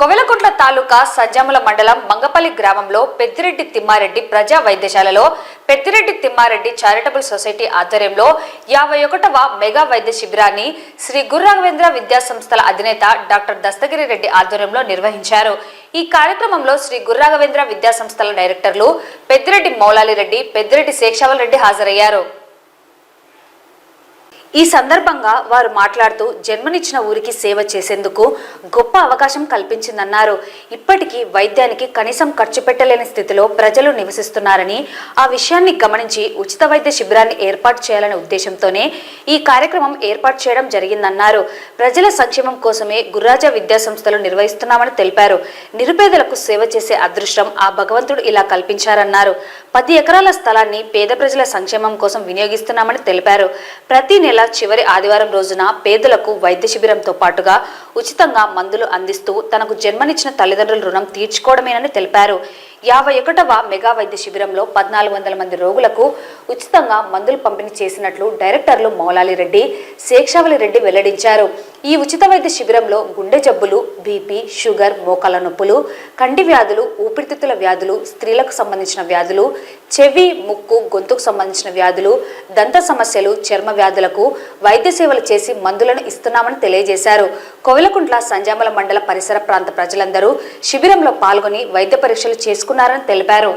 కొవెలకుంట్ల తాలూకా సజ్జముల మండలం మంగపల్లి గ్రామంలో పెద్దిరెడ్డి తిమ్మారెడ్డి ప్రజా వైద్యశాలలో పెద్దిరెడ్డి తిమ్మారెడ్డి చారిటబుల్ సొసైటీ ఆధ్వర్యంలో యాభై ఒకటవ మెగా వైద్య శిబిరాన్ని శ్రీ గుర్రాఘవేంద్ర విద్యాసంస్థల అధినేత డాక్టర్ దస్తగిరి రెడ్డి ఆధ్వర్యంలో నిర్వహించారు. ఈ కార్యక్రమంలో శ్రీ గుర్రాఘవేంద్ర విద్యా సంస్థల డైరెక్టర్లు పెద్దిరెడ్డి మౌలాలి రెడ్డి పెద్దిరెడ్డి శేషావల్ రెడ్డి హాజరయ్యారు. ఈ సందర్భంగా వారు మాట్లాడుతూ జన్మనిచ్చిన ఊరికి సేవ చేసేందుకు గొప్ప అవకాశం కల్పించిందన్నారు. ఇప్పటికీ వైద్యానికి కనీసం ఖర్చు పెట్టలేని స్థితిలో ప్రజలు నివసిస్తున్నారని ఆ విషయాన్ని గమనించి ఉచిత వైద్య శిబిరాన్ని ఏర్పాటు చేయాలనే ఉద్దేశంతోనే ఈ కార్యక్రమం ఏర్పాటు చేయడం జరిగిందన్నారు. ప్రజల సంక్షేమం కోసమే గుర్రాజ విద్యా సంస్థలు నిర్వహిస్తున్నామని తెలిపారు. నిరుపేదలకు సేవ చేసే అదృష్టం ఆ భగవంతుడు ఇలా కల్పించారన్నారు. పది ఎకరాల స్థలాన్ని పేద ప్రజల సంక్షేమం కోసం వినియోగిస్తున్నామని తెలిపారు. ప్రతి నెల చివరి ఆదివారం రోజున పేదలకు వైద్య శిబిరంతో పాటుగా ఉచితంగా మందులు అందిస్తూ తనకు జన్మనిచ్చిన తల్లిదండ్రుల రుణం తీర్చుకోవడమేనని తెలిపారు. యాభై ఒకటవ మెగా వైద్య శిబిరంలో పద్నాలుగు వందల మంది రోగులకు ఉచితంగా మందులు పంపిణీ చేసినట్లు డైరెక్టర్లు మౌలాలి రెడ్డి శేక్షావళి రెడ్డి వెల్లడించారు. ఈ ఉచిత వైద్య శిబిరంలో గుండె జబ్బులు బీపీ షుగర్ మోకాల నొప్పులు కంటి వ్యాధులు ఊపిరితిత్తుల వ్యాధులు స్త్రీలకు సంబంధించిన వ్యాధులు చెవి ముక్కు గొంతుకు సంబంధించిన వ్యాధులు దంత సమస్యలు చర్మ వ్యాధులకు వైద్య సేవలు చేసి మందులను ఇస్తున్నామని తెలియజేశారు. కోవిలకుంట్ల సంజామల మండల పరిసర ప్రాంత ప్రజలందరూ శిబిరంలో పాల్గొని వైద్య పరీక్షలు తీసుకున్నారని తెలిపారు.